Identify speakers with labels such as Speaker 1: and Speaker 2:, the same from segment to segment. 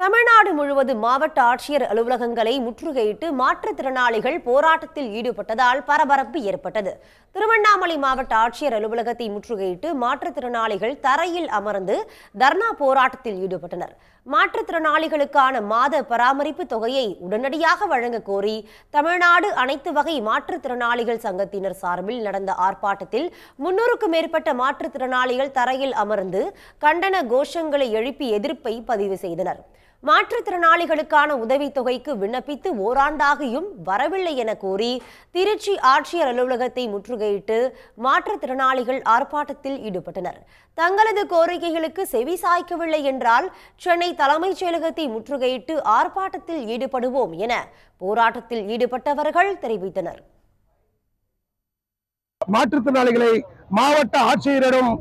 Speaker 1: தமிழ்நாடு முழுவதும் மாவட்ட ஆட்சியர் அலுவலகங்களை முற்றுகையிட்டு மாற்றுத்திறனாளிகள் போராட்டத்தில் ஈடுபட்டதால் பரபரப்பு ஏற்பட்டது. திருவண்ணாமலை மாவட்ட ஆட்சியர் அலுவலகத்தை முற்றுகையிட்டு மாற்றுத்திறனாளிகள் தரையில் அமர்ந்து தர்ணா போராட்டத்தில் ஈடுபட்டனர். மாற்றுத்திறனாளிகளுக்கான மாத பராமரிப்பு தொகையை உடனடியாக வழங்க கோரி தமிழ்நாடு அனைத்து வகை மாற்றுத்திறனாளிகள் சங்கத்தினர் சார்பில் நடந்த ஆர்ப்பாட்டத்தில் முன்னூறுக்கும் மேற்பட்ட மாற்றுத்திறனாளிகள் தரையில் அமர்ந்து கண்டன கோஷங்களை எழுப்பி எதிர்ப்பை பதிவு செய்தனர். மாற்றுத்திறனாளிகளுக்கான உதவித்தொகைக்கு விண்ணப்பித்து ஓராண்டாகியும் வரவில்லை என கூறி திருச்சி ஆட்சியர் அலுவலகத்தை முற்றுகையிட்டு மாற்றுத்திறனாளிகள் ஆர்ப்பாட்டத்தில் ஈடுபட்டனர். தங்களது கோரிக்கைகளுக்கு செவி சாய்க்கவில்லை என்றால் சென்னை தலைமைச் செயலகத்தை முற்றுகையிட்டு ஆர்ப்பாட்டத்தில் ஈடுபடுவோம் என போராட்டத்தில் ஈடுபட்டவர்கள் தெரிவித்தனர்.
Speaker 2: மாற்றுத்திறனாளிகளை மாவட்ட ஆட்சியரிடம்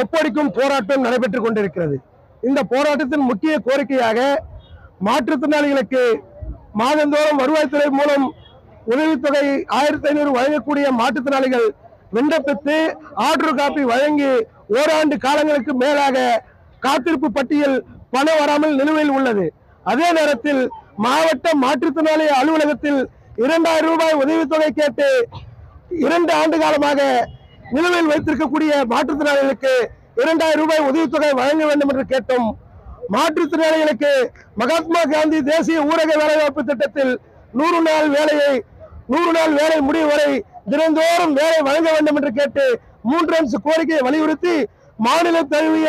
Speaker 2: ஒப்படைக்கும் போராட்டம் நடைபெற்றுக் கொண்டிருக்கிறது. இந்த போராட்டத்தின் முக்கிய கோரிக்கையாக மாற்றுத்திறனாளிகளுக்கு மாதந்தோறும் வருவாய்த்துறை மூலம் உதவித்தொகை ஆயிரத்தி ஐநூறு வழங்கக்கூடிய மாற்றுத்திறனாளிகள் விண்ணப்பித்து ஆர்டர் காப்பி வழங்கி ஓராண்டு காலங்களுக்கு மேலாக காத்திருப்பு பட்டியல் பணம் வராமல் நிலுவையில் உள்ளது. அதே நேரத்தில் மாவட்ட மாற்றுத்திறனாளி அலுவலகத்தில் இரண்டாயிரம் ரூபாய் உதவித்தொகை கேட்டு இரண்டு ஆண்டு காலமாக நிலுவையில் வைத்திருக்கக்கூடிய மாற்றுத்திறனாளிகளுக்கு இரண்டாயிரம் ரூபாய் உதவித்தொகை வழங்க வேண்டும் என்று கேட்டோம். மாற்றுத்திறனாளிகளுக்கு மகாத்மா காந்தி தேசிய ஊரக வேலைவாய்ப்பு திட்டத்தில் நூறு நாள் வேலையை நூறு நாள் வேலை முடிவு வரை தினந்தோறும் வேலை வழங்க வேண்டும் என்று கேட்டு மூன்று அம்ச கோரிக்கையை வலியுறுத்தி மாநில தழுவிய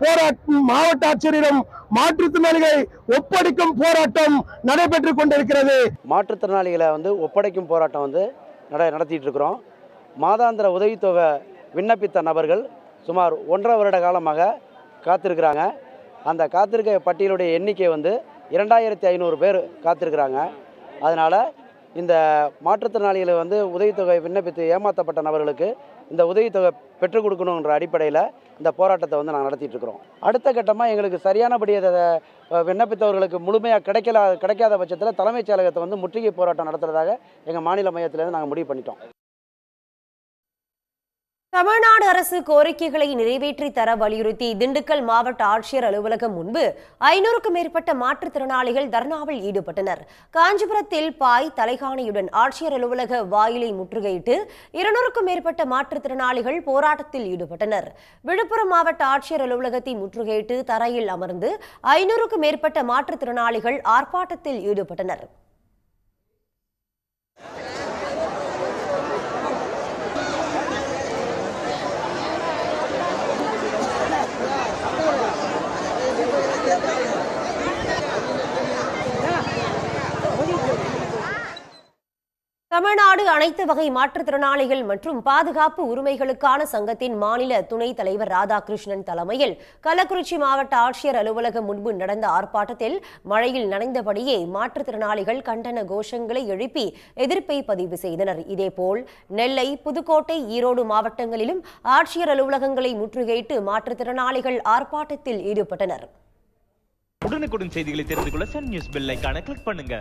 Speaker 2: போராட்டம் மாவட்ட ஆட்சியரிடம் மாற்றுத்திறனாளிகளை ஒப்படைக்கும் போராட்டம் நடைபெற்றுக் கொண்டிருக்கிறது.
Speaker 3: மாற்றுத்திறனாளிகளை வந்து ஒப்படைக்கும் போராட்டம் வந்து நட நடத்திட்டு இருக்கிறோம். மாதாந்திர உதவித்தொகை விண்ணப்பித்த நபர்கள் சுமார் ஒன்றரை வருட காலமாக காத்திருக்கிறாங்க. அந்த காத்திருக்க பட்டியலுடைய எண்ணிக்கை வந்து இரண்டாயிரத்தி ஐநூறு பேர் காத்திருக்கிறாங்க. அதனால் இந்த மாற்றுத்திறனாளிகளை வந்து உதவித்தொகை விண்ணப்பித்து ஏமாற்றப்பட்ட நபர்களுக்கு இந்த உதவித்தொகை பெற்றுக் கொடுக்கணுன்ற அடிப்படையில் இந்த போராட்டத்தை வந்து நாங்கள் நடத்திட்டு இருக்கிறோம். அடுத்த கட்டமாக எங்களுக்கு சரியானபடி அதை விண்ணப்பித்தவர்களுக்கு முழுமையாக கிடைக்கல கிடைக்காத பட்சத்தில் தலைமைச் செயலகத்தை வந்து முற்றுகை போராட்டம் நடத்துறதாக எங்கள் மாநில மையத்திலேருந்து நாங்கள் முடிவு பண்ணிட்டோம்.
Speaker 1: தமிழ்நாடு அரசு கோரிக்கைகளை நிறைவேற்றி தர வலியுறுத்தி திண்டுக்கல் மாவட்ட ஆட்சியர் அலுவலகம் முன்பு ஐநூறுக்கும் மேற்பட்ட மாற்றுத்திறனாளிகள் தர்ணாவில் ஈடுபட்டனர். காஞ்சிபுரத்தில் பாய் தலைகாணியுடன் ஆட்சியர் அலுவலக வாயிலை முற்றுகையிட்டு இருநூறுக்கும் மேற்பட்ட மாற்றுத்திறனாளிகள் போராட்டத்தில் ஈடுபட்டனர். விழுப்புரம் மாவட்ட ஆட்சியர் அலுவலகத்தை முற்றுகையிட்டு தரையில் அமர்ந்து ஐநூறுக்கும் மேற்பட்ட மாற்றுத்திறனாளிகள் ஆர்ப்பாட்டத்தில் ஈடுபட்டனர். தமிழ்நாடு அனைத்து வகை மாற்றுத்திறனாளிகள் மற்றும் பாதுகாப்பு உரிமைகளுக்கான சங்கத்தின் மாநில துணைத் தலைவர் ராதாகிருஷ்ணன் தலைமையில் கள்ளக்குறிச்சி மாவட்ட ஆட்சியர் அலுவலகம் முன்பு நடந்த ஆர்ப்பாட்டத்தில் மழையில் நனைந்தபடியே மாற்றுத்திறனாளிகள் கண்டன கோஷங்களை எழுப்பி எதிர்ப்பை பதிவு செய்தனர். இதேபோல் நெல்லை புதுக்கோட்டை ஈரோடு மாவட்டங்களிலும் ஆட்சியர் அலுவலகங்களை முற்றுகையிட்டு மாற்றுத்திறனாளிகள் ஆர்ப்பாட்டத்தில் ஈடுபட்டனர்.
Speaker 4: உடனுக்குடன் செய்திகளை தெரிந்து கொள்ள சன் நியூஸ் பெல் கிளிக் பண்ணுங்க.